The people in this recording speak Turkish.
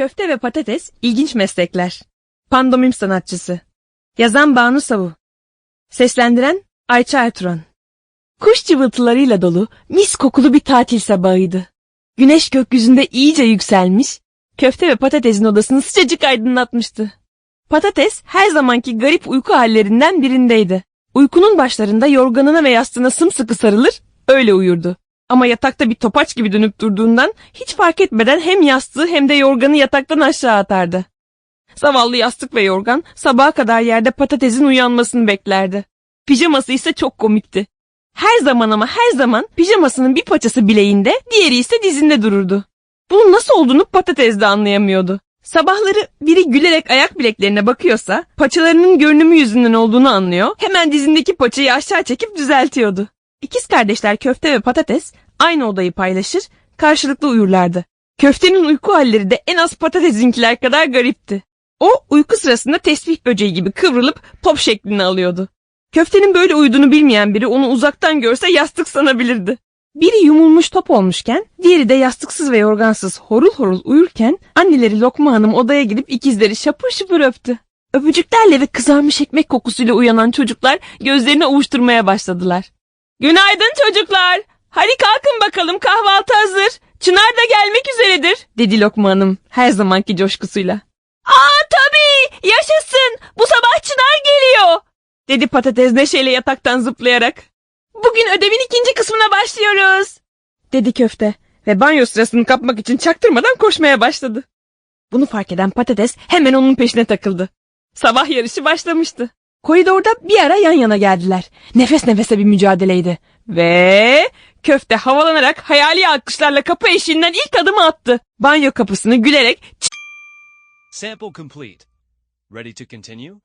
Köfte ve patates ilginç meslekler. Pandomim sanatçısı. Yazan Banu Savu. Seslendiren Ayça Ertuğran. Kuş cıvıltılarıyla dolu mis kokulu bir tatil sabahıydı. Güneş gökyüzünde iyice yükselmiş, köfte ve patatesin odasını sıcacık aydınlatmıştı. Patates her zamanki garip uyku hallerinden birindeydi. Uykunun başlarında yorganına ve yastığına sımsıkı sarılır, öyle uyurdu. Ama yatakta bir topaç gibi dönüp durduğundan hiç fark etmeden hem yastığı hem de yorganı yataktan aşağı atardı. Zavallı yastık ve yorgan sabaha kadar yerde patatesin uyanmasını beklerdi. Pijaması ise çok komikti. Her zaman ama her zaman pijamasının bir paçası bileğinde, diğeri ise dizinde dururdu. Bunun nasıl olduğunu patates de anlayamıyordu. Sabahları biri gülerek ayak bileklerine bakıyorsa paçalarının görünümü yüzünden olduğunu anlıyor. Hemen dizindeki paçayı aşağı çekip düzeltiyordu. İkiz kardeşler köfte ve patates aynı odayı paylaşır, karşılıklı uyurlardı. Köftenin uyku halleri de en az patatesinkiler kadar garipti. O uyku sırasında tesbih böceği gibi kıvrılıp top şeklini alıyordu. Köftenin böyle uyuduğunu bilmeyen biri onu uzaktan görse yastık sanabilirdi. Biri yumulmuş top olmuşken, diğeri de yastıksız ve yorgansız horul horul uyurken anneleri Lokma Hanım odaya gidip ikizleri şapır şıpır öptü. Öpücüklerle ve kızarmış ekmek kokusuyla uyanan çocuklar gözlerini ovuşturmaya başladılar. Günaydın çocuklar. Hadi kalkın bakalım kahvaltı hazır. Çınar da gelmek üzeredir, dedi Lokma Hanım her zamanki coşkusuyla. Aa tabii yaşasın bu sabah Çınar geliyor, dedi patates neşeyle yataktan zıplayarak. Bugün ödevin ikinci kısmına başlıyoruz, dedi köfte ve banyo sırasını kapmak için çaktırmadan koşmaya başladı. Bunu fark eden patates hemen onun peşine takıldı. Sabah yarışı başlamıştı. Koridorda bir ara yan yana geldiler. Nefes nefese bir mücadeleydi. Ve köfte havalanarak hayali alkışlarla kapı eşiğinden ilk adımı attı. Banyo kapısını gülerek Sample complete. Ready to continue?